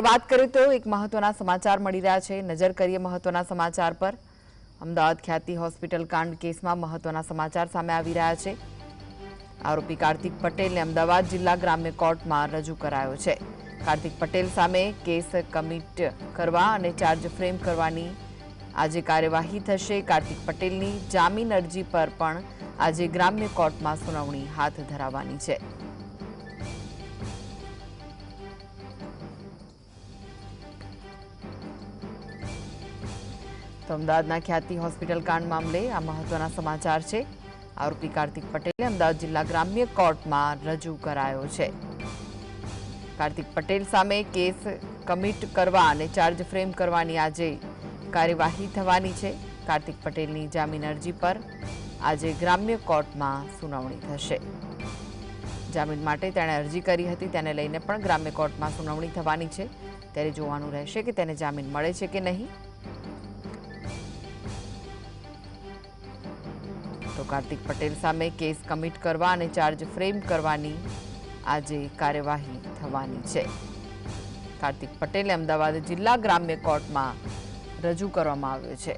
વાત કરીએ તો એક મહત્વના સમાચાર મળી રહ્યા છે. નજર કરીએ મહત્વના સમાચાર પર. અમદાવાદ ખ્યાતિ હોસ્પિટલ કાંડ કેસમાં મહત્વના સમાચાર સામે આવી રહ્યા છે. આરોપી કાર્તિક પટેલને અમદાવાદ જિલ્લા ગ્રામ્ય કોર્ટમાં રજૂ કરાયો છે. કાર્તિક પટેલ સામે કેસ કમિટ કરવા અને ચાર્જ ફ્રેમ કરવાની આજે કાર્યવાહી થશે. કાર્તિક પટેલની જામીન અરજી પર પણ આજે ગ્રામ્ય કોર્ટમાં સુનાવણી હાથ ધરાવવાની છે. તો અમદાવાદના ખ્યાતિ હોસ્પિટલ કાંડ મામલે આ મહત્વના સમાચાર છે. આરોપી કાર્તિક પટેલને અમદાવાદ જિલ્લા ગ્રામ્ય કોર્ટમાં રજૂ કરાયો છે. કાર્તિક પટેલ સામે કેસ કમિટ કરવા અને ચાર્જ ફ્રેમ કરવાની આજે કાર્યવાહી થવાની છે. કાર્તિક પટેલની જામીન અરજી પર આજે ગ્રામ્ય કોર્ટમાં સુનાવણી થશે. જામીન માટે તેણે અરજી કરી હતી, તેને લઈને પણ ગ્રામ્ય કોર્ટમાં સુનાવણી થવાની છે. ત્યારે જોવાનું રહેશે કે તેને જામીન મળે છે કે નહીં. તો કાર્તિક પટેલ સામે કેસ કમિટ કરવા અને ચાર્જ ફ્રેમ કરવાની આજે કાર્યવાહી થવાની છે. કાર્તિક પટેલે અમદાવાદ જિલ્લા ગ્રામ્ય કોર્ટમાં રજૂ કરવામાં આવ્યો છે.